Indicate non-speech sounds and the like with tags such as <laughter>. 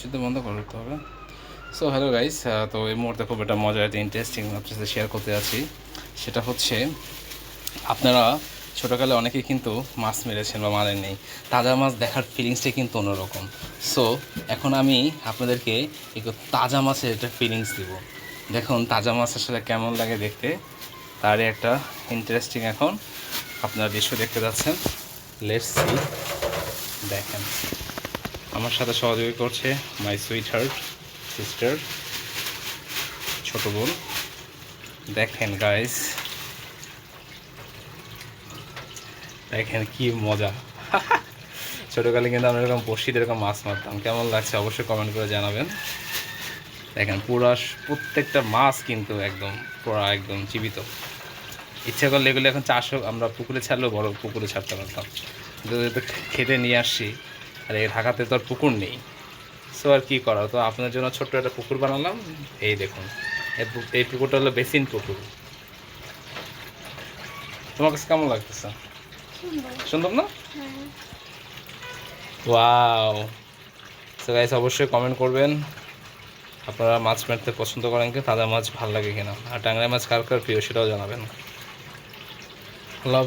শুধু বন্ধ করতে হবে। সো হ্যালো গাইস তো এই মুহূর্তে খুব একটা মজার, একটা ইন্টারেস্টিং আপনার সাথে শেয়ার করতে যাচ্ছি। সেটা হচ্ছে, আপনারা ছোটোকালে অনেকে কিন্তু মাছ মেরেছেন বা মারেন নেই তাজা মাছ দেখার ফিলিংসটাই কিন্তু অন্যরকম। সো এখন আমি আপনাদেরকে একটু তাজা মাছের একটা ফিলিংস দিব। দেখুন, তাজা মাছ আসলে কেমন লাগে দেখতে, তারই একটা ইন্টারেস্টিং এখন আপনারা দৃশ্য দেখতে যাচ্ছেন। লেটস সি দেখেন। আমার সাথে সহযোগী করছে মাই সুইট হার্ট সিস্টার, ছোট বোন। দেখেন গাইস দেখেন কি মজা। <laughs> ছোটোকালে কিন্তু আমরা এরকম বসিতে এরকম মাছ মারতাম। কেমন লাগছে অবশ্যই কমেন্ট করে জানাবেন। দেখেন, পুরা প্রত্যেকটা মাছ কিন্তু একদম, পুরা একদম জীবিত। ইচ্ছা করলে এগুলো এখন চাষও আমরা পুকুরে ছাড়লেও বড় পুকুরে ছাড়তে পারতাম। যেহেতু নিয়ে আসছি আর এই ঢাকাতে তো আর পুকুর নেই। সো আর কী করা? তো আপনার জন্য ছোট্ট একটা পুকুর বানালাম। এই দেখুন এই পুকুরটা হলো বেসিন পুকুর। তোমার কাছে কেমন লাগতেছে? সুন্দর। না? ওয়াও সো গাইস অবশ্যই কমেন্ট করবেন। আপনারা মাছ মারতে পছন্দ করেন কি? তাজা মাছ ভালো লাগে কিনা? আর টাংরা মাছ কার কার প্রিয় সেটাও জানাবেন। লাভ